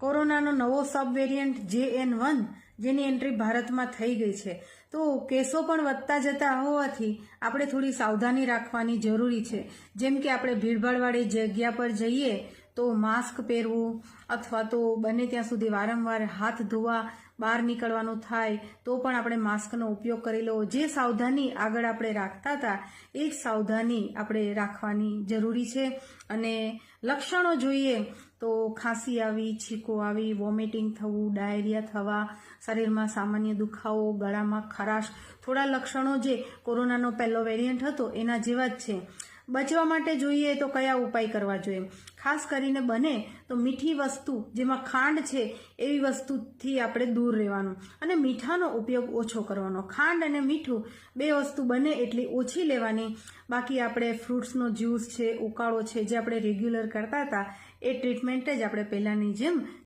કોરોનાનો નવો sub variant J N one જેની એન્ટ્રી ભારતમાં થઈ ગઈ છે. તો કેસો પણ વધતા જતા હોવાથી આપણે થોડી સાવધાની રાખવાની જરૂરી છે. જેમ કે આપણે ભીડભાડવાળી જગ્યા પર જઈએ તો માસ્ક પહેરવું અથવા તો બને ત્યાં સુધી વારંવાર હાથ ધોવા, બહાર નીકળવાનું થાય તો પણ આપણે માસ્કનો ઉપયોગ કરી લો જે સાવધાની આગળ આપણે રાખતા હતા, એ જ સાવધાની આપણે રાખવાની જરૂરી છે. અને લક્ષણો જોઈએ તો ખાંસી આવી, છીકો આવી, વોમિટિંગ થવું, ડાયરિયા થવા, શરીરમાં સામાન્ય દુખાવો, ગળામાં ખરાશ, થોડા લક્ષણો જે કોરોનાનો પહેલો વેરિયન્ટ હતો, એના જેવા જ છે. બચવા માટે જોઈએ તો કયા ઉપાય કરવા જોઈએ? ખાસ કરીને બને તો મીઠી વસ્તુ, જેમાં ખાંડ છે, એવી વસ્તુથી આપણે દૂર રહેવાનું અને મીઠાનો ઉપયોગ ઓછો કરવાનો. ખાંડ અને મીઠું બે વસ્તુ બને એટલી ઓછી લેવાની. બાકી આપણે ફ્રૂટ્સનો જ્યુસ છે, ઉકાળો છે, જે આપણે રેગ્યુલર કરતા હતા, એ ટ્રીટમેન્ટ જ આપણે પહેલાંની જેમ